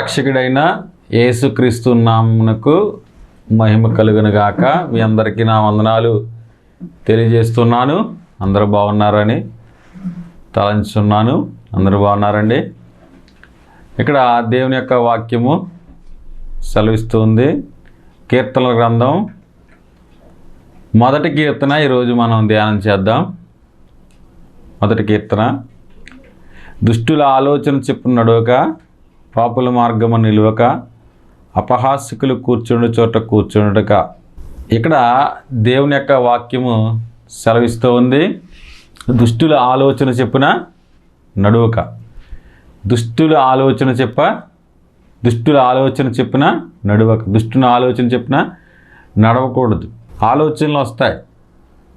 రక్షకుడైన యేసుక్రీస్తు నామునకు మహిమ కలుగునుగాక. మీ అందరికీ నా వందనాలు తెలియజేస్తున్నాను. అందరూ బాగున్నారని తలంచున్నాను. అందరూ బాగున్నారండి? ఇక్కడ దేవుని యొక్క వాక్యము సెలవిస్తుంది. కీర్తనల గ్రంథం మొదటి కీర్తన ఈరోజు మనం ధ్యానం చేద్దాం. మొదటి కీర్తన. దుష్టుల ఆలోచన చెప్పు నడవక పాపుల మార్గము నిలువక అపహాసికులు కూర్చుండు చోట కూర్చుండక ఇక్కడ దేవుని యొక్క వాక్యము సెలవిస్తూ ఉంది. దుష్టుల ఆలోచన చెప్పున నడువక. దుష్టుల ఆలోచన చెప్ప దుష్టుల ఆలోచన చెప్పిన నడువక. దుష్టుని ఆలోచన చెప్పిన నడవకూడదు. ఆలోచనలు వస్తాయి.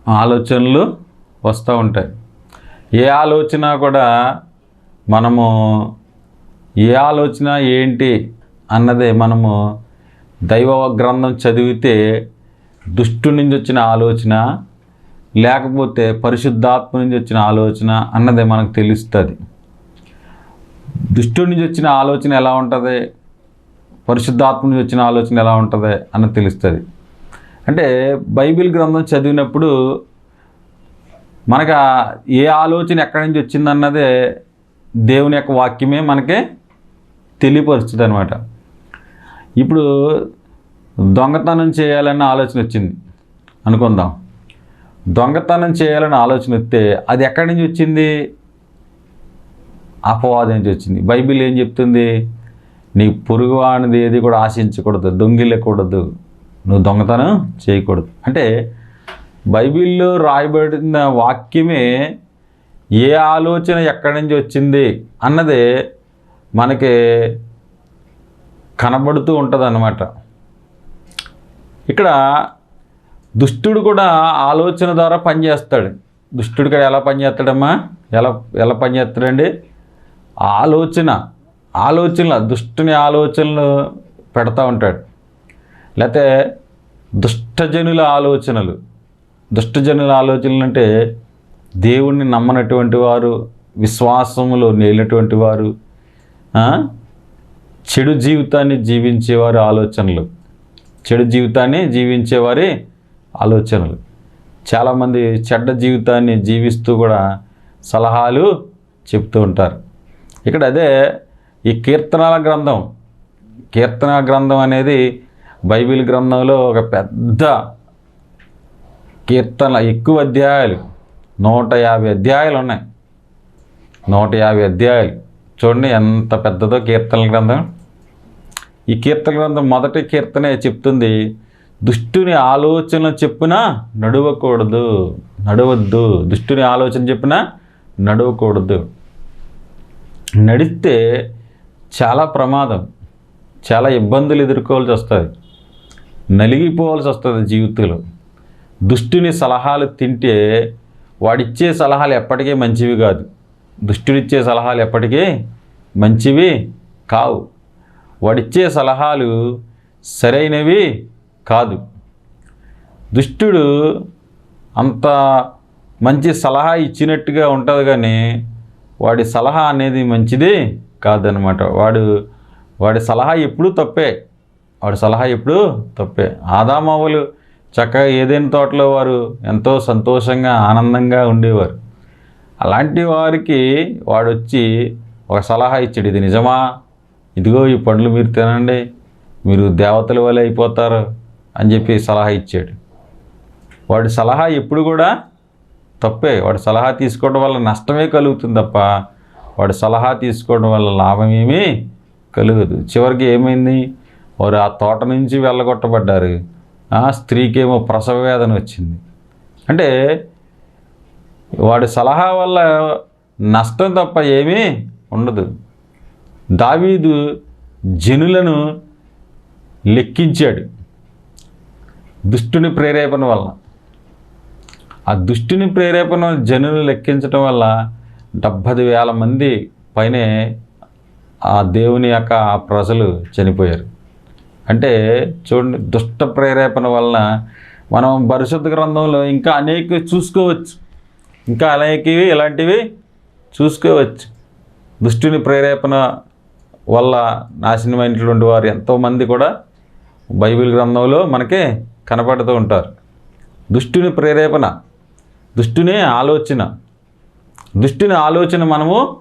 ఆలోచనలు వస్తూ ఉంటాయి. ఏ ఆలోచన కూడా మనము ఏ ఆలోచన ఏంటి అన్నదే మనము దైవ గ్రంథం చదివితే దుష్టు నుంచి వచ్చిన ఆలోచన లేకపోతే పరిశుద్ధాత్మ నుంచి వచ్చిన ఆలోచన అన్నదే మనకు తెలుస్తుంది. దుష్టు నుంచి వచ్చిన ఆలోచన ఎలా ఉంటుంది? పరిశుద్ధాత్మ నుంచి వచ్చిన ఆలోచన ఎలా ఉంటుంది అన్నది తెలుస్తుంది. అంటే బైబిల్ గ్రంథం చదివినప్పుడు మనకు ఏ ఆలోచన ఎక్కడి నుంచి వచ్చిందన్నదే దేవుని యొక్క వాక్యమే మనకి తెలియపరుస్తుంది అనమాట ఇప్పుడు దొంగతనం చేయాలన్న ఆలోచన వచ్చింది. అనుకుందాం. దొంగతనం చేయాలని ఆలోచన వస్తే అది ఎక్కడి నుంచి వచ్చింది? అపవాదం నుంచి వచ్చింది. బైబిల్ ఏం చెప్తుంది? నీ పొరుగువానిది ఏది కూడా ఆశించకూడదు దొంగిలకూడదు నువ్వు దొంగతనం చేయకూడదు. అంటే బైబిల్లో రాయబడిన వాక్యమే ఏ ఆలోచన ఎక్కడి నుంచి వచ్చింది అన్నదే మనకి కనబడుతూ ఉంటుంది అన్నమాట ఇక్కడ దుష్టుడు కూడా ఆలోచన ద్వారా పనిచేస్తాడు దుష్టుడు కూడా ఎలా పనిచేస్తాడమ్మా ఎలా ఎలా పనిచేస్తాడండి ఆలోచన ఆలోచనలు దుష్టుని ఆలోచనలు పెడతా ఉంటాడు. లేకపోతే దుష్టజనుల ఆలోచనలు. దుష్టజనుల ఆలోచనలు అంటే దేవుణ్ణి నమ్మనటువంటి వారు విశ్వాసములో నేలినటువంటి వారు చెడు జీవితాన్ని జీవించేవారి ఆలోచనలు. చెడు జీవితాన్ని జీవించేవారి ఆలోచనలు. చాలామంది చెడ్డ జీవితాన్ని జీవిస్తూ కూడా సలహాలు చెప్తూ ఉంటారు. ఇక్కడ అదే ఈ కీర్తనాల గ్రంథం. కీర్తన గ్రంథం అనేది బైబిల్ గ్రంథంలో ఒక పెద్ద కీర్తన ఎక్కువ అధ్యాయాలు. నూట యాభై అధ్యాయాలు ఉన్నాయి. నూట యాభై అధ్యాయాలు. చూడండి ఎంత పెద్దదో కీర్తనల గ్రంథం. ఈ కీర్తన గ్రంథం మొదటి కీర్తనే చెప్తుంది దుష్టుని ఆలోచన చెప్పినా నడవకూడదు నడవద్దు. దుష్టుని ఆలోచన చెప్పినా నడవకూడదు. నడిస్తే చాలా ప్రమాదం చాలా ఇబ్బందులు ఎదుర్కోవాల్సి వస్తుంది నలిగిపోవాల్సి వస్తుంది జీవితంలో. దుష్టుని సలహాలు తింటే వాడిచ్చే సలహాలు ఎప్పటికీ మంచివి కాదు. దుష్టుడిచ్చే సలహాలు ఎప్పటికీ మంచివి కావు. వాడిచ్చే సలహాలు సరైనవి కాదు. దుష్టుడు అంత మంచి సలహా ఇచ్చినట్టుగా ఉంటుంది కానీ వాడి సలహా అనేది మంచిది కాదనమాట వాడు వాడి సలహా ఎప్పుడూ తప్పే. వాడి సలహా ఎప్పుడూ తప్పే. ఆదామావులు చక్కగా ఏదైనా తోటలో వారు ఎంతో సంతోషంగా ఆనందంగా ఉండేవారు. అలాంటి వారికి వాడు వచ్చి ఒక సలహా ఇచ్చాడు ఇది నిజమా? ఇదిగో ఈ పండ్లు మీరు తినండి మీరు దేవతల వల్ల అయిపోతారు అని చెప్పి సలహా ఇచ్చాడు. వాడి సలహా ఎప్పుడు కూడా తప్పే. వాడి సలహా తీసుకోవడం వల్ల నష్టమే కలుగుతుంది తప్ప వాడి సలహా తీసుకోవడం వల్ల లాభం ఏమీ కలుగదు. చివరికి ఏమైంది? వారు ఆ తోట నుంచి వెళ్ళగొట్టబడ్డారు. స్త్రీకేమో ప్రసవ వేదన వచ్చింది. అంటే వాడి సలహా వల్ల నష్టం తప్ప ఏమీ ఉండదు. దావీదు జనులను లెక్కించాడు దుష్టుని ప్రేరేపణ వల్ల ఆ దుష్టుని ప్రేరేపణ జనులు లెక్కించడం వల్ల డెబ్బై వేల మంది పైనే ఆ దేవుని యొక్క ప్రజలు చనిపోయారు. అంటే చూడండి దుష్ట ప్రేరేపణ వలన మనం పరిశుద్ధ గ్రంథంలో ఇంకా అనేక చూసుకోవచ్చు. ఇంకా అనేకవి ఇలాంటివి చూసుకోవచ్చు. దుష్టుని ప్రేరేపణ వల్ల నాశనమైనటువంటి వారు ఎంతోమంది కూడా బైబిల్ గ్రంథంలో మనకి కనపడుతూ ఉంటారు. దుష్టుని ప్రేరేపణ దుష్టుని ఆలోచన దుష్టుని ఆలోచన మనము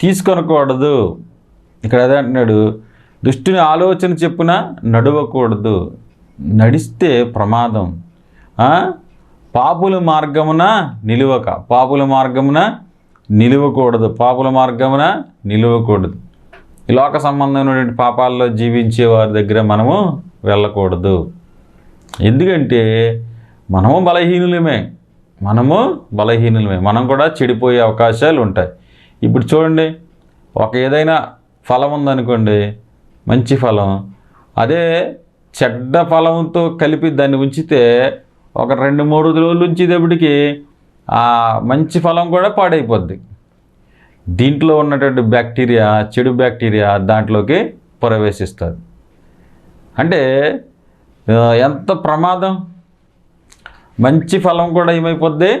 తీసుకొనకూడదు. ఇక్కడ అదే అంటున్నాడు దుష్టుని ఆలోచన చెప్పున నడవకూడదు. నడిస్తే ప్రమాదం. పాపుల మార్గమున నిలువక పాపుల మార్గమున నిలువకూడదు పాపుల మార్గమున నిలువకూడదు. ఈ లోక సంబంధమైనటువంటి పాపాల్లో జీవించే వారి దగ్గర మనము వెళ్ళకూడదు. ఎందుకంటే మనము బలహీనులమే మనము బలహీనులమే మనం కూడా చెడిపోయే అవకాశాలు ఉంటాయి. ఇప్పుడు చూడండి ఒక ఏదైనా ఫలం ఉందనుకోండి మంచి ఫలం అదే చెడ్డ ఫలంతో కలిపి దాన్ని ఉంచితే ఒక రెండు మూడు రోజులు ఉంచేటప్పటికి ఆ మంచి ఫలం కూడా పాడైపోద్ది. దీంట్లో ఉన్నటువంటి బ్యాక్టీరియా చెడు బ్యాక్టీరియా దాంట్లోకి ప్రవేశిస్తుంది. అంటే ఎంత ప్రమాదం? మంచి ఫలం కూడా ఏమైపోద్ది?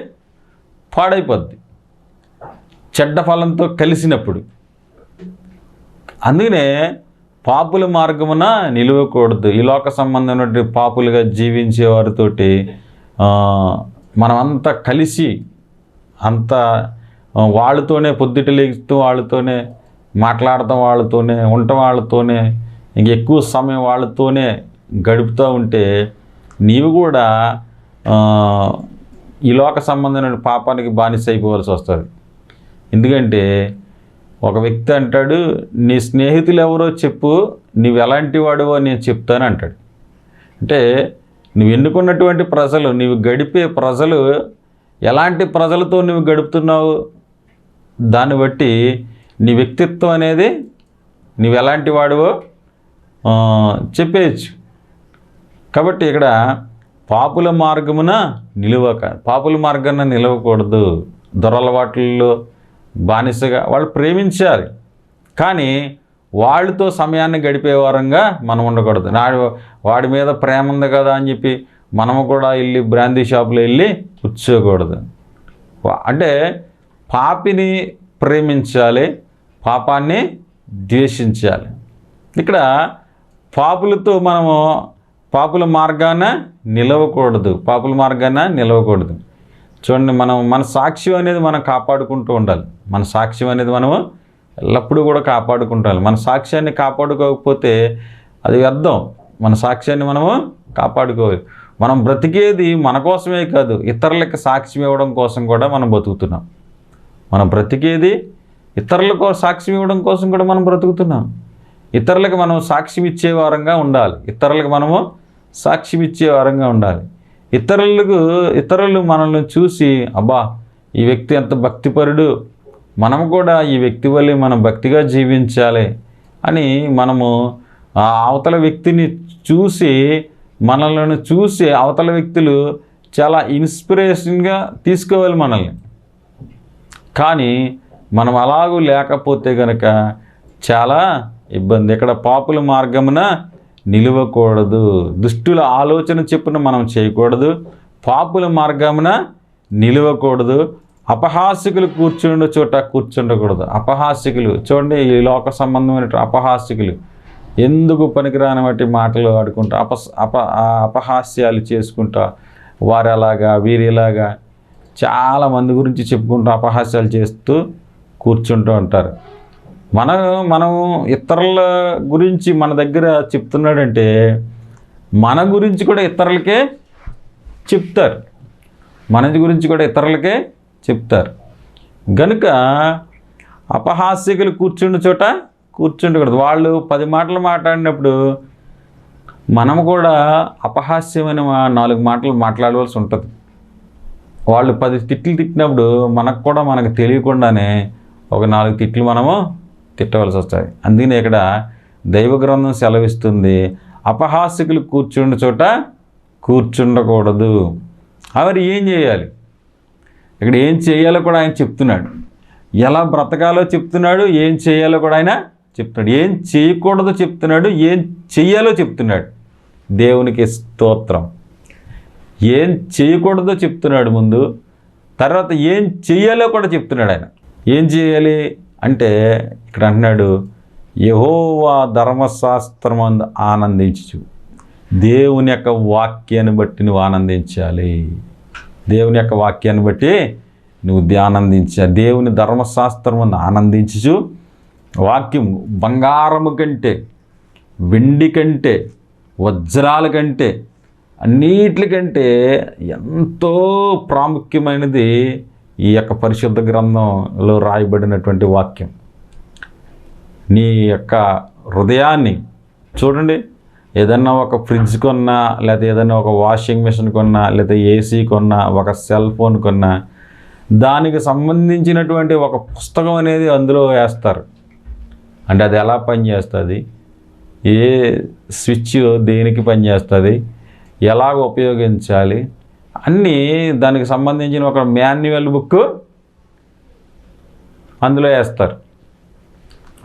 పాడైపోద్ది. చెడ్డ ఫలంతో కలిసినప్పుడు. అందుకనే పాపుల మార్గమున నిలవకూడదు. ఈ లోక సంబంధమైనటువంటి పాపులుగా జీవించే వారితోటి మనమంతా కలిసి అంత వాళ్ళతోనే పొద్దుట లేస్తూ వాళ్ళతోనే మాట్లాడటం వాళ్ళతోనే ఉండటం వాళ్ళతోనే ఇంక ఎక్కువ సమయం వాళ్ళతోనే గడుపుతూ ఉంటే నీవు కూడా ఈ లోక సంబంధమైన పాపానికి బానిస అయిపోవాల్సి వస్తుంది. ఎందుకంటే ఒక వ్యక్తి అంటాడు నీ స్నేహితులు ఎవరో చెప్పు నువ్వు ఎలాంటి వాడివో నేను చెప్తాను అంటాడు. అంటే నువ్వు ఎన్నుకున్నటువంటి ప్రజలు నీవు గడిపే ప్రజలు ఎలాంటి ప్రజలతో నువ్వు గడుపుతున్నావు? దాన్ని బట్టి నీ వ్యక్తిత్వం అనేది నువ్వు ఎలాంటి వాడువో చెప్పేయచ్చు. కాబట్టి ఇక్కడ పాపుల మార్గమున నిలువక పాపుల మార్గాన నిలవకూడదు. దొరలవాట్లలో బానిసగా వాళ్ళు ప్రేమించాలి. కానీ వాళ్ళతో సమయాన్ని గడిపే వారంగా మనం ఉండకూడదు. నా వాడి మీద ప్రేమ ఉంది కదా అని చెప్పి మనము కూడా వెళ్ళి బ్రాందీ షాపులో వెళ్ళి కూర్చోకూడదు. అంటే పాపిని ప్రేమించాలి పాపాన్ని ద్వేషించాలి. ఇక్కడ పాపులతో మనము పాపుల మార్గాన నిలవకూడదు పాపుల మార్గాన నిలవకూడదు. చూడండి మనం మన సాక్ష్యం అనేది మనం కాపాడుకుంటూ ఉండాలి. మన సాక్ష్యం అనేది మనము ఎల్లప్పుడూ కూడా కాపాడుకుంటాలి మన సాక్ష్యాన్ని కాపాడుకోకపోతే అది వ్యర్థం. మన సాక్ష్యాన్ని మనము కాపాడుకోవాలి. మనం బ్రతికేది మన కోసమే కాదు ఇతరులకి సాక్ష్యం ఇవ్వడం కోసం కూడా మనం బతుకుతున్నాం మనం బ్రతికేది ఇతరులకు సాక్ష్యం ఇవ్వడం కోసం కూడా మనం బ్రతుకుతున్నాం. ఇతరులకు మనం సాక్ష్యం ఇచ్చే వారంగా ఉండాలి. ఇతరులకు మనము సాక్ష్యం ఇచ్చే వారంగా ఉండాలి. ఇతరులకు ఇతరులు మనల్ని చూసి అబ్బా ఈ వ్యక్తి ఎంత భక్తిపరుడు మనం కూడా ఈ వ్యక్తి వల్లే మనం భక్తిగా జీవించాలి అని మనము ఆ అవతల వ్యక్తిని చూసి మనల్ని చూసి అవతల వ్యక్తులు చాలా ఇన్స్పిరేషన్గా తీసుకోవాలి మనల్ని. కానీ మనం అలాగూ లేకపోతే కనుక చాలా ఇబ్బంది. ఇక్కడ పాపుల మార్గమున నిలవకూడదు. దుష్టుల ఆలోచన చెప్పున మనం చేయకూడదు. పాపుల మార్గమున నిలవకూడదు. అపహాస్యకులు కూర్చుండు చోట కూర్చుండకూడదు. అపహాసికులు చూడండి ఈ లోక సంబంధమైన అపహాస్యకులు ఎందుకు పనికిరాని వాటి మాటలు ఆడుకుంటా అప అప అపహాస్యాలు చేసుకుంటా వారు అలాగా వీరిలాగా చాలా మంది గురించి చెప్పుకుంటూ అపహాస్యాలు చేస్తూ కూర్చుంటూ ఉంటారు. మన మనం ఇతరుల గురించి మన దగ్గర చెప్తున్నాడంటే మన గురించి కూడా ఇతరులకే చెప్తారు. మన గురించి కూడా ఇతరులకే చెప్తారు. గనుక అపహాస్యకులు కూర్చుండు చోట కూర్చుండకూడదు. వాళ్ళు పది మాటలు మాట్లాడినప్పుడు మనం కూడా అపహాస్యమైన నాలుగు మాటలు మాట్లాడవలసి ఉంటుంది. వాళ్ళు పది తిట్లు తిట్టినప్పుడు మనకు కూడా మనకు తెలియకుండానే ఒక నాలుగు తిట్లు మనము తిట్టవలసి వస్తుంది అందుకని ఇక్కడ దైవ గ్రంథం సెలవిస్తుంది అపహాస్యకులు కూర్చుండే చోట కూర్చుండకూడదు. మరి ఏం చేయాలి? ఇక్కడ ఏం చేయాలో కూడా ఆయన చెప్తున్నాడు. ఎలా బ్రతకాలో చెప్తున్నాడు ఏం చేయాలో కూడా ఆయన చెప్తున్నాడు. ఏం చేయకూడదో చెప్తున్నాడు ఏం చెయ్యాలో చెప్తున్నాడు. దేవునికి స్తోత్రం. ఏం చేయకూడదో చెప్తున్నాడు ముందు తర్వాత ఏం చెయ్యాలో కూడా చెప్తున్నాడు ఆయన. ఏం చేయాలి అంటే ఇక్కడ అంటున్నాడు యహోవా ధర్మశాస్త్రమందు ఆనందించు దేవుని యొక్క వాక్యాన్ని బట్టి నువ్వు ఆనందించాలి. దేవుని యొక్క వాక్యాన్ని బట్టి నువ్వు ఆనందించ దేవుని ధర్మశాస్త్రం ఆనందించు వాక్యం బంగారము కంటే వెండి కంటే వజ్రాల కంటే అన్నిటికంటే ఎంతో ప్రాముఖ్యమైనది ఈ యొక్క పరిశుద్ధ గ్రంథంలో రాయబడినటువంటి వాక్యం. నీ యొక్క హృదయాన్ని చూడండి. ఏదన్నా ఒక ఫ్రిడ్జ్ కొన్నా లేదా ఏదైనా ఒక వాషింగ్ మిషన్ కొన్నా లేదా ఏసీ కొన్నా ఒక సెల్ ఫోన్ కొన్నా దానికి సంబంధించినటువంటి ఒక పుస్తకం అనేది అందులో వేస్తారు. అంటే అది ఎలా పనిచేస్తుంది ఏ స్విచ్ దేనికి పనిచేస్తుంది ఎలా ఉపయోగించాలి? అన్నీ దానికి సంబంధించిన ఒక మాన్యువల్ బుక్ అందులో వేస్తారు.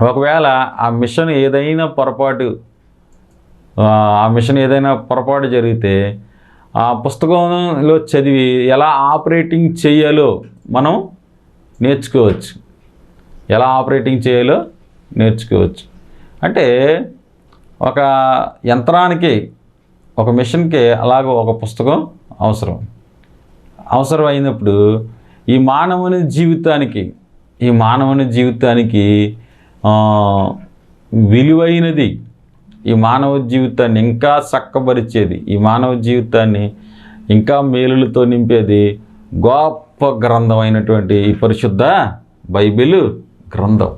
ఒకవేళ ఆ మిషన్ ఏదైనా పొరపాటు ఆ మిషన్ ఏదైనా పొరపాటు జరిగితే ఆ పుస్తకంలో చదివి ఎలా ఆపరేటింగ్ చేయాలో మనం నేర్చుకోవచ్చు. ఎలా ఆపరేటింగ్ చేయాలో నేర్చుకోవచ్చు. అంటే ఒక యంత్రానికి ఒక మిషన్కి అలాగ ఒక పుస్తకం అవసరం. అవసరం అయినప్పుడు ఈ మానవుని జీవితానికి ఈ మానవుని జీవితానికి విలువైనది ఈ మానవ జీవితాన్ని ఇంకా చక్కబరిచేది ఈ మానవ జీవితాన్ని ఇంకా మేలులతో నింపేది గొప్ప గ్రంథం అయినటువంటి ఈ పరిశుద్ధ బైబిల్ గ్రంథం.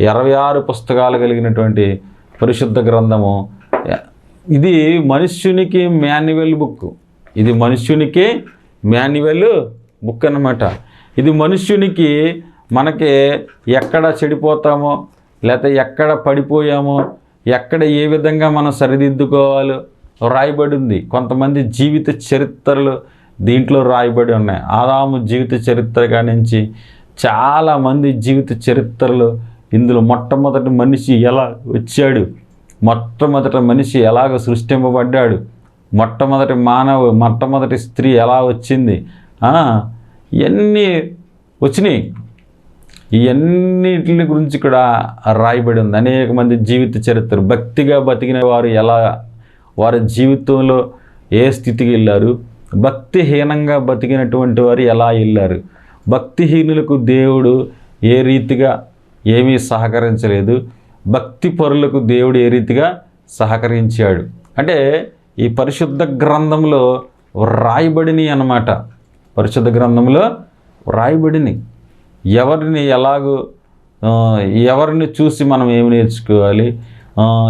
ఇరవై ఆరు పుస్తకాలు కలిగినటువంటి పరిశుద్ధ గ్రంథము. ఇది మనుష్యునికి మాన్యువల్ బుక్. ఇది మనుష్యునికి మాన్యువల్ బుక్ అన్నమాట. ఇది మనుష్యునికి మనకి ఎక్కడ చెడిపోతామో లేకపోతే ఎక్కడ పడిపోయామో ఎక్కడ ఏ విధంగా మనం సరిదిద్దుకోవాలో రాయబడి ఉంది కొంతమంది జీవిత చరిత్రలు దీంట్లో రాయబడి ఉన్నాయి. ఆదాము జీవిత చరిత్ర నుంచి చాలామంది జీవిత చరిత్రలు ఇందులో మొట్టమొదటి మనిషి ఎలా వచ్చాడు? మొట్టమొదటి మనిషి ఎలాగ సృష్టింపబడ్డాడు? మొట్టమొదటి మానవ మొట్టమొదటి స్త్రీ ఎలా వచ్చింది? ఇవన్నీ వచ్చినాయి? ఇవన్నిటి గురించి కూడా రాయబడి ఉంది. అనేక మంది జీవిత చరిత్ర భక్తిగా బతికిన వారు ఎలా వారి జీవితంలో ఏ స్థితికి వెళ్ళారు భక్తిహీనంగా బతికినటువంటి వారు ఎలా వెళ్ళారు భక్తిహీనులకు దేవుడు ఏ రీతిగా ఏమీ సహకరించలేదు భక్తి పరులకు దేవుడు ఏ రీతిగా సహకరించాడు. అంటే ఈ పరిశుద్ధ గ్రంథంలో రాయబడిని అన్నమాట. పరిశుద్ధ గ్రంథంలో రాయబడిని ఎవరిని ఎలాగో ఎవరిని చూసి మనం ఏమి నేర్చుకోవాలి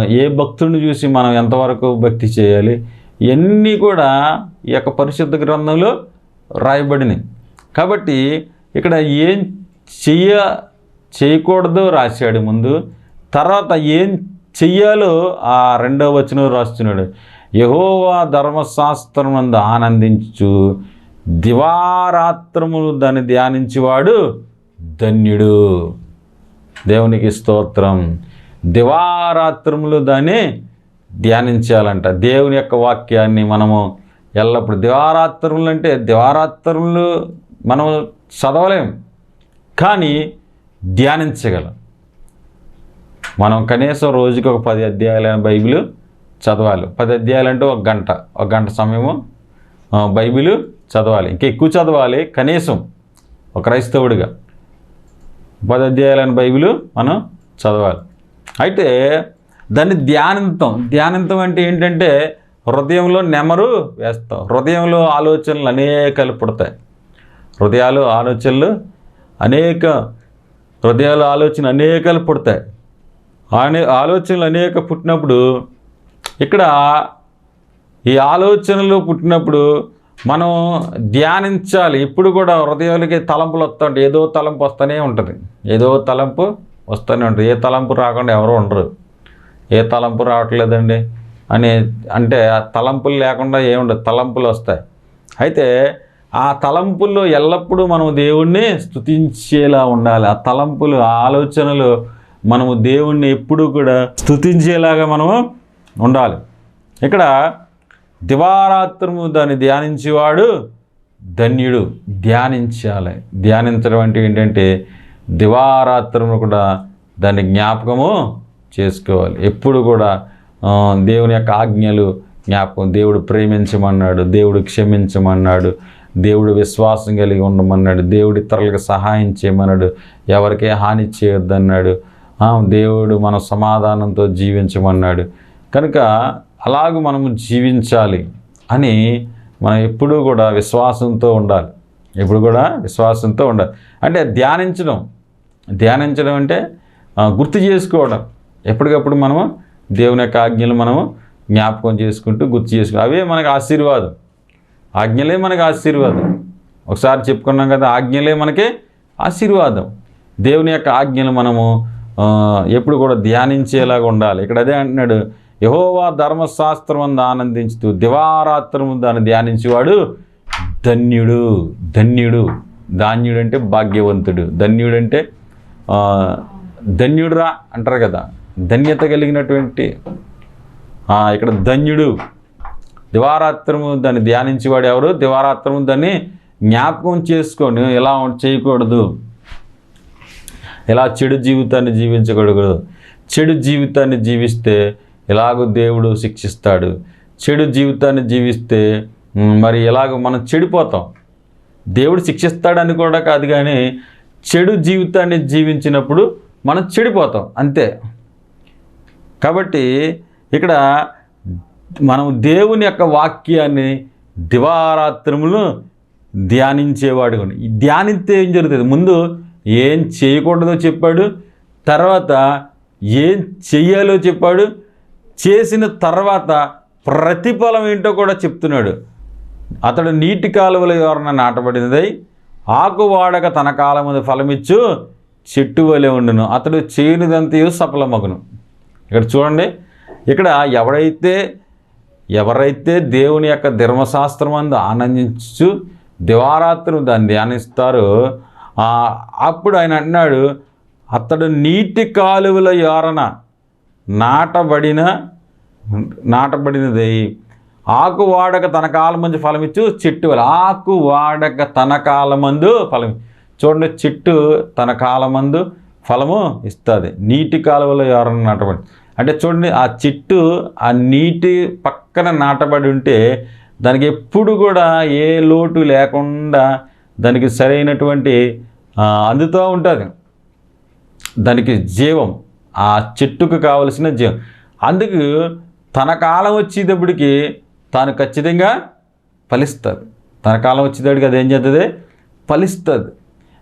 ఏ భక్తుడిని చూసి మనం ఎంతవరకు భక్తి చేయాలి ఇవన్నీ కూడా ఈ యొక్క పరిశుద్ధ గ్రంథంలో రాయబడినాయి. కాబట్టి ఇక్కడ ఏం చెయ్య చేయకూడదో రాశాడు ముందు తర్వాత ఏం చెయ్యాలో ఆ రెండవ వచనం రాస్తున్నాడు. యహోవా ధర్మశాస్త్రం నందు ఆనందించు దివారాత్రములు దాన్ని ధ్యానించేవాడు ధన్యుడు. దేవునికి స్తోత్రం. దివారాత్రములు దాన్ని ధ్యానించాలంట. దేవుని యొక్క వాక్యాన్ని మనము ఎల్లప్పుడు దివారాత్రములు అంటే దివారాత్రములు మనం చదవలేం. కానీ ధ్యానించగలం. మనం కనీసం రోజుకి ఒక పది అధ్యాయాలైన బైబిల్ చదవాలి. పది అధ్యాయాలు అంటే ఒక గంట. ఒక గంట సమయము బైబిల్ చదవాలి. ఇంకా ఎక్కువ చదవాలి కనీసం ఒక క్రైస్తవుడిగా. పది అధ్యాయాలైన బైబిల్ మనం చదవాలి. అయితే దాన్ని ధ్యానంతం. ధ్యానంతం అంటే ఏంటంటే హృదయంలో నెమరు వేస్తాం. హృదయంలో ఆలోచనలు అనేకలు పుడతాయి. హృదయాలు ఆలోచనలు అనేక హృదయాల ఆలోచన అనేకలు పుడతాయి. అనే ఆలోచనలు అనేక పుట్టినప్పుడు ఇక్కడ ఈ ఆలోచనలు పుట్టినప్పుడు మనం ధ్యానించాలి. ఇప్పుడు కూడా హృదయాలకి తలంపులు వస్తుంటే ఏదో తలంపు వస్తూనే ఉంటుంది. ఏదో తలంపు వస్తూనే ఉంటుంది. ఏ తలంపు రాకుండా ఎవరు ఉండరు. ఏ తలంపు రావట్లేదండి అని అంటే ఆ తలంపులు లేకుండా ఏముండదు తలంపులు వస్తాయి. అయితే ఆ తలంపుల్లో ఎల్లప్పుడూ మనం దేవుణ్ణి స్థుతించేలా ఉండాలి. ఆ తలంపులు ఆ ఆలోచనలు మనము దేవుణ్ణి ఎప్పుడూ కూడా స్థుతించేలాగా మనము ఉండాలి. ఇక్కడ దివారాత్రము దాన్ని ధ్యానించేవాడు ధన్యుడు. ధ్యానించాలి. ధ్యానించడం అంటే ఏంటంటే దివారాత్రము కూడా దాన్ని జ్ఞాపకము చేసుకోవాలి. ఎప్పుడు కూడా దేవుని యొక్క ఆజ్ఞలు జ్ఞాపకం. దేవుడు ప్రేమించమన్నాడు దేవుడు క్షమించమన్నాడు దేవుడు విశ్వాసం కలిగి ఉండమన్నాడు దేవుడు ఇతరులకు సహాయం చేయమన్నాడు ఎవరికే హాని చేయొద్దన్నాడు. దేవుడు మన సమాధానంతో జీవించమన్నాడు. కనుక అలాగ మనము జీవించాలి అని మనం ఎప్పుడూ కూడా విశ్వాసంతో ఉండాలి. ఎప్పుడు కూడా విశ్వాసంతో ఉండాలి. అంటే ధ్యానించడం. ధ్యానించడం అంటే గుర్తు చేసుకోవడం. ఎప్పటికప్పుడు మనము దేవుని యొక్క ఆజ్ఞలు మనము జ్ఞాపకం చేసుకుంటూ గుర్తు చేసుకుంటూ అవే మనకు ఆశీర్వాదం. ఆజ్ఞలే మనకి ఆశీర్వాదం. ఒకసారి చెప్పుకున్నాం కదా ఆజ్ఞలే మనకి ఆశీర్వాదం. దేవుని యొక్క ఆజ్ఞలు మనము ఎప్పుడు కూడా ధ్యానించేలాగా ఉండాలి. ఇక్కడ అదే అంటున్నాడు యహోవా ధర్మశాస్త్రం ఆనందించుతూ దివారాత్రము దాన్ని ధ్యానించేవాడు ధన్యుడు ధన్యుడు. ధాన్యుడు అంటే భాగ్యవంతుడు. ధన్యుడు అంటే ధన్యుడురా అంటారు కదా. ధన్యత కలిగినటువంటి ఇక్కడ ధన్యుడు. దివారాత్రము దాన్ని ధ్యానించేవాడు ఎవరు? దివారాత్రము దాన్ని జ్ఞాపకం చేసుకొని. ఎలా చేయకూడదు. ఇలా చెడు జీవితాన్ని జీవించకూడదు. చెడు జీవితాన్ని జీవిస్తే ఎలాగో దేవుడు శిక్షిస్తాడు. చెడు జీవితాన్ని జీవిస్తే మరి ఎలాగో మనం చెడిపోతాం. దేవుడు శిక్షిస్తాడని కూడా కాదు కానీ చెడు జీవితాన్ని జీవించినప్పుడు మనం చెడిపోతాం. అంతే. కాబట్టి ఇక్కడ మనం దేవుని యొక్క వాక్యాన్ని దివారాత్రములు ధ్యానించేవాడు కూడా. ఈ ధ్యానిస్తే ఏం జరుగుతుంది? ముందు ఏం చేయకూడదో చెప్పాడు తర్వాత ఏం చెయ్యాలో చెప్పాడు చేసిన తర్వాత ప్రతిఫలం ఏంటో కూడా చెప్తున్నాడు. అతడు నీటి కాలువల ఎవరన్నా నాటబడినదై ఆకు వాడక తన కాలముందు ఫలమిచ్చు చెట్టు వలె ఉండును. అతడు చేయనిదంతయు సఫలమగును. ఇక్కడ చూడండి ఇక్కడ ఎవడైతే ఎవరైతే దేవుని యొక్క ధర్మశాస్త్రం అందు ఆనందించు దివారాత్రులు దాన్ని ధ్యానిస్తారో అప్పుడు ఆయన అంటున్నాడు అతడు నీటి కాలువల యోరణ నాటబడిన నాటబడినది ఆకు వాడక తన కాలమందు ఫలమిచ్చు చెట్టు ఆకు వాడక తన కాలమందు ఫలం చూడండి చెట్టు తన కాలమందు ఫలము ఇస్తుంది. నీటి కాలువలో ఎవరన్నా నాటబడి. అంటే చూడండి ఆ చెట్టు ఆ నీటి పక్కన నాటబడి ఉంటే దానికి ఎప్పుడు కూడా ఏ లోటు లేకుండా దానికి సరైనటువంటి అందుతూ ఉంటుంది. దానికి జీవం. ఆ చెట్టుకు కావలసిన జీవం అందుకు తన కాలం వచ్చేటప్పటికి తాను ఖచ్చితంగా ఫలిస్తుంది. తన కాలం వచ్చేటప్పటికి అది ఏం చేస్తుంది ఫలిస్తుంది.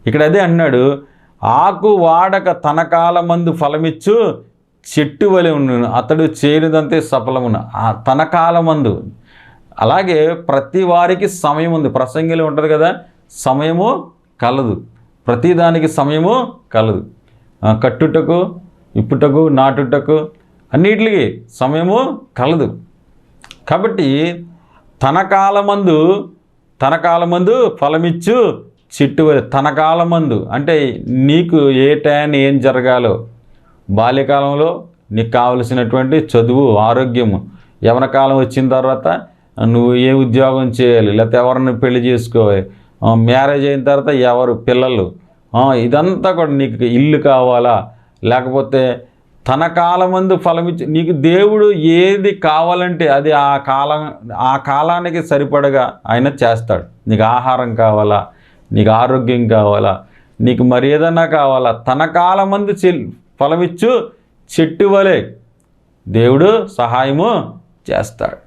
ఇక్కడ అదే అన్నాడు ఆకు వాడక తన కాలమందు ఫలమిచ్చు చెట్టు వలె ఉండును అతడు చేయనిదంతే సఫలమును. తన కాలమందు. అలాగే ప్రతి వారికి సమయం ఉంది. ప్రసంగిలో ఉంటుంది కదా సమయము కలదు. ప్రతిదానికి సమయము కలదు. కట్టుటకు ఇప్పుటకు నాటుటకు అన్నిటికి సమయము కలదు. కాబట్టి తన కాలమందు తన కాలమందు ఫలమిచ్చు చెట్టు తన కాలమందు అంటే నీకు ఏ టైం ఏం జరగాలో బాల్యకాలంలో నీకు కావలసినటువంటి చదువు ఆరోగ్యము యవన కాలం వచ్చిన తర్వాత నువ్వు ఏ ఉద్యోగం చేయాలి లేకపోతే ఎవరిని పెళ్ళి చేసుకోవాలి మ్యారేజ్ అయిన తర్వాత ఎవరు పిల్లలు ఇదంతా కూడా నీకు ఇల్లు కావాలా లేకపోతే తన కాలమందు ఫలమిచ్చి నీకు దేవుడు ఏది కావాలంటే అది ఆ కాలం ఆ కాలానికి సరిపడగా ఆయన చేస్తాడు. నీకు ఆహారం కావాలా? నీకు ఆరోగ్యం కావాలా? నీకు మరి ఏదన్నా కావాలా? తన కాలమందు చెల్ ఫలమిచ్చు చెట్టు వలె దేవుడు సహాయము చేస్తాడు.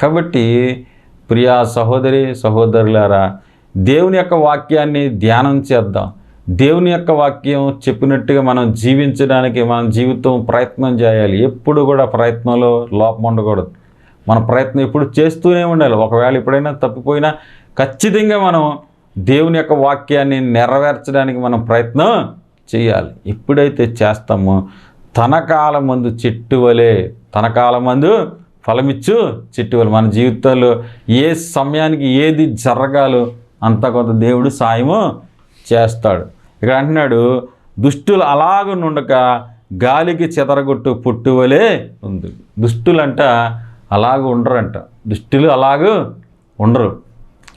కాబట్టి ప్రియా సహోదరి సహోదరులారా దేవుని యొక్క వాక్యాన్ని ధ్యానం చేద్దాం. దేవుని యొక్క వాక్యం చెప్పినట్టుగా మనం జీవించడానికి మన జీవితం ప్రయత్నం చేయాలి. ఎప్పుడు కూడా ప్రయత్నంలో లోపం ఉండకూడదు. మన ప్రయత్నం ఎప్పుడు చేస్తూనే ఉండాలి. ఒకవేళ ఎప్పుడైనా తప్పిపోయినా ఖచ్చితంగా మనం దేవుని యొక్క వాక్యాన్ని నెరవేర్చడానికి మనం ప్రయత్నం చేయాలి. ఎప్పుడైతే చేస్తామో తన కాలం మందు చెట్టు వలె తన కాలం మందు ఫలమిచ్చు చెట్టు వలె. మన జీవితంలో ఏ సమయానికి ఏది జరగాలో అంత కొంత దేవుడు సాయము చేస్తాడు. ఇక్కడ అంటున్నాడు దుష్టులు అలాగ నుండక గాలికి చెదరగొట్టు పుట్టువలే ఉంది. దుష్టులంట అలాగ ఉండరంట. దుష్టులు అలాగూ ఉండరు.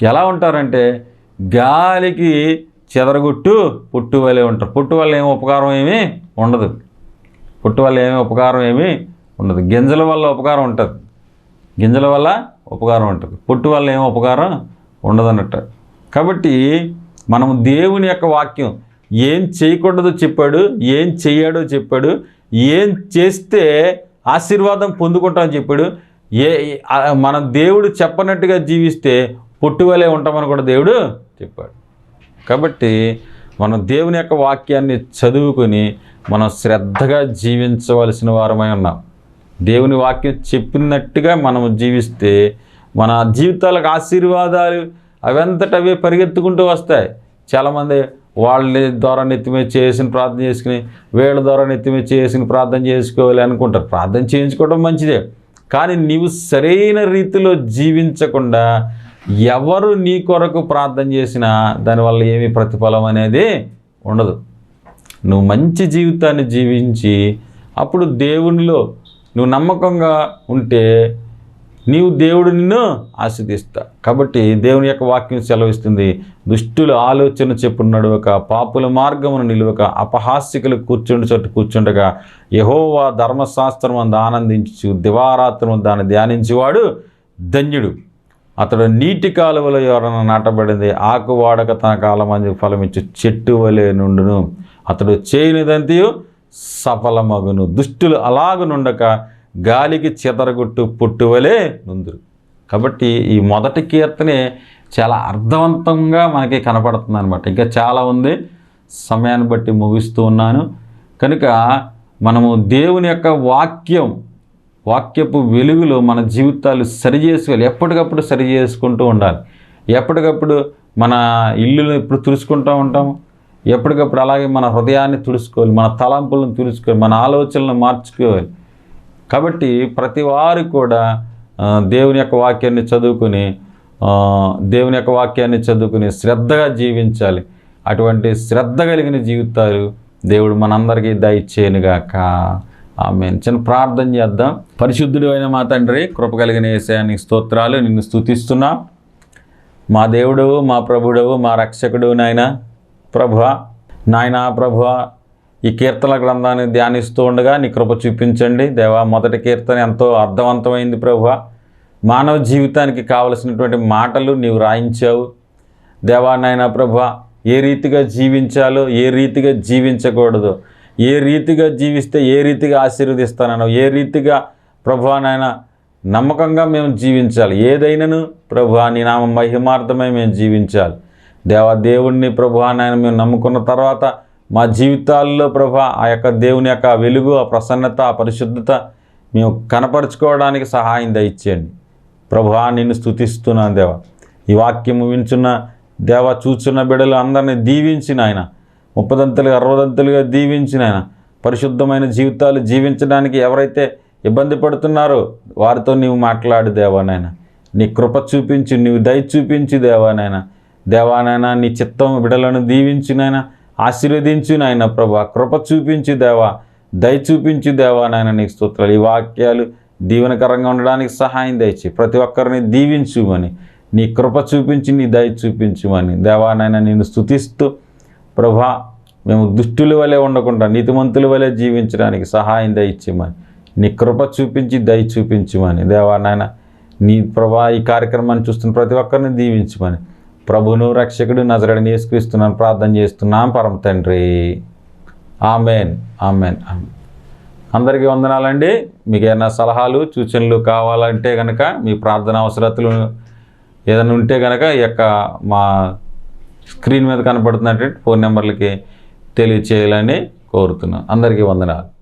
ఎలా ఉంటారంటే గాలికి చెదరగొట్టు పుట్టు వలె ఉంటారు. పుట్టు వల్ల ఏం ఉపకారం ఏమీ ఉండదు. పొట్టు వల్ల ఏమి ఉపకారం ఏమీ ఉండదు. గింజల వల్ల ఉపకారం ఉంటుంది. గింజల వల్ల ఉపకారం ఉంటుంది. పొట్టు వల్ల ఏమి ఉపకారం ఉండదన్నట్టు. కాబట్టి మనం దేవుని యొక్క వాక్యం ఏం చేయకూడదో చెప్పాడు ఏం చేయాడో చెప్పాడు ఏం చేస్తే ఆశీర్వాదం పొందుకుంటామని చెప్పాడు. ఏ మన దేవుడు చెప్పనట్టుగా జీవిస్తే పొట్టువలే ఉంటామని కూడా దేవుడు చెప్పాడు. కాబట్టి మనం దేవుని యొక్క వాక్యాన్ని చదువుకొని మనం శ్రద్ధగా జీవించవలసిన వారమై ఉన్నాం. దేవుని వాక్యం చెప్పినట్టుగా మనం జీవిస్తే మన జీవితాలకు ఆశీర్వాదాలు అవంతట అవే పరిగెత్తుకుంటూ వస్తాయి. చాలామంది వాళ్ళ ద్వారా నిత్యమే చేసిన ప్రార్థన చేసుకుని వీళ్ళ ద్వారా నెత్తిమే చేసిన ప్రార్థన చేసుకోవాలి అనుకుంటారు. ప్రార్థన చేయించుకోవడం మంచిదే. కానీ నీవు సరైన రీతిలో జీవించకుండా ఎవరు నీ కొరకు ప్రార్థన చేసినా దానివల్ల ఏమీ ప్రతిఫలం అనేది ఉండదు. నువ్వు మంచి జీవితాన్ని జీవించి అప్పుడు దేవునిలో నువ్వు నమ్మకంగా ఉంటే నీవు దేవుడు నిన్ను ఆశీర్దిస్తా. కాబట్టి దేవుని యొక్క వాక్యం సెలవిస్తుంది. దుష్టుల ఆలోచన చెప్పుడు నడువక పాపుల మార్గమును నిలువక అపహాస్యకులు కూర్చుండి చోటు కూర్చుండగా యహోవా ధర్మశాస్త్రం అందు ఆనందించు దివారాత్రం దాన్ని ధ్యానించేవాడు ధన్యుడు. అతడు నీటి కాలువల ఎవరైనా నాటబడింది ఆకు వాడక తన కాలం అంది ఫలమిచ్చు చెట్టు వలె నుండును. అతడు చేయనిదంతయు సఫలమగును. దుష్టులు అలాగనుండక గాలికి చెదరగొట్టు పొట్టువలే నుందురు. కాబట్టి ఈ మొదటి కీర్తనే చాలా అర్థవంతంగా మనకి కనపడుతుంది అనమాట ఇంకా చాలా ఉంది. సమయాన్ని బట్టి ముగిస్తూ ఉన్నాను. కనుక మనము దేవుని యొక్క వాక్యం వాక్యపు వెలుగులో మన జీవితాలు సరి చేసుకోవాలి. ఎప్పటికప్పుడు సరి చేసుకుంటూ ఉండాలి. ఎప్పటికప్పుడు మన ఇల్లును ఇప్పుడు తుడుచుకుంటూ ఉంటాము. ఎప్పటికప్పుడు అలాగే మన హృదయాన్ని తుడుచుకోవాలి. మన తలంపులను తుడుచుకోవాలి. మన ఆలోచనలను మార్చుకోవాలి. కాబట్టి ప్రతి వారు కూడా దేవుని యొక్క వాక్యాన్ని చదువుకుని దేవుని యొక్క వాక్యాన్ని చదువుకుని శ్రద్ధగా జీవించాలి. అటువంటి శ్రద్ధ కలిగిన జీవితాలు దేవుడు మనందరికీ దయచేయనుగాక. ఆమె చిన్న ప్రార్థన చేద్దాం. పరిశుద్ధుడు అయిన మా తండ్రి కృప కలిగిన వేసానికి స్తోత్రాలు నిన్ను స్థుతిస్తున్నా మా దేవుడు మా ప్రభుడవు మా రక్షకుడు నాయన ప్రభువ. నాయన ప్రభువ ఈ కీర్తన గ్రంథాన్ని ధ్యానిస్తూ ఉండగా నీ కృప చూపించండి. దేవా మొదటి కీర్తన ఎంతో అర్థవంతమైంది ప్రభు మానవ జీవితానికి కావలసినటువంటి మాటలు నీవు రాయించావు. దేవా నాయన ప్రభు ఏ రీతిగా జీవించాలో ఏ రీతిగా జీవించకూడదు ఏ రీతిగా జీవిస్తే ఏ రీతిగా ఆశీర్వదిస్తానో ఏ రీతిగా ప్రభు నాయన నమ్మకంగా మేము జీవించాలి. ఏదైనాను ప్రభు నీ నామ మహిమార్థమై మేము జీవించాలి. దేవా దేవుణ్ణి ప్రభు నాయన మేము నమ్ముకున్న తర్వాత మా జీవితాల్లో ప్రభా ఆ యొక్క దేవుని యొక్క వెలుగు ఆ ప్రసన్నత ఆ పరిశుద్ధత మేము కనపరుచుకోవడానికి సహాయం దయచేయండి. ప్రభా నిన్ను స్థుతిస్తున్నాను దేవా. ఈ వాక్యము వించున్న దేవ చూచున్న బిడలు అందరినీ దీవించిన ఆయన ముప్పదంతలుగా అరవదంతలుగా దీవించిన ఆయన పరిశుద్ధమైన జీవితాలు జీవించడానికి ఎవరైతే ఇబ్బంది పడుతున్నారో వారితో నీవు మాట్లాడు దేవానైనా నీ కృప చూపించి నీవు దయ చూపించి దేవానైనా దేవానాయన నీ చిత్తం బిడలను దీవించినైనా ఆశీర్వదించు నాయన ప్రభా. కృప చూపించి దేవా. దయ చూపించి దేవా నాయన నీకు స్తోత్రాలు. ఈ వాక్యాలు దీవెనకరంగా ఉండడానికి సహాయం దయచి. ప్రతి ఒక్కరిని దీవించుమని. నీ కృప చూపించి నీ దయ చూపించుమని. దేవా నాయన నేను స్తుతిస్తూ ప్రభా మేము దుష్టుల వలె ఉండకుండా నీతిమంతుల వలె జీవించడానికి సహాయం దయచేయమని. నీ కృప చూపించి దయ చూపించమని. దేవా నాయన నీ ప్రభా ఈ కార్యక్రమాన్ని చూస్తున్న ప్రతి ఒక్కరిని దీవించమని. ప్రభును రక్షకుడు నజరడిని యేసుక్రీస్తున్నాను ప్రార్థన చేస్తున్నాం. పరమ తండ్రి. ఆమెన్. ఆమెన్. ఆమెన్. అందరికీ వందనాలండి. మీకు ఏమైనా సలహాలు సూచనలు కావాలంటే కనుక మీ ప్రార్థన అవసరతలు ఏదైనా ఉంటే కనుక ఈ యొక్క మా స్క్రీన్ మీద కనపడుతున్నటువంటి ఫోన్ నెంబర్లకి తెలియచేయాలని కోరుతున్నాను అందరికీ వందనాలు.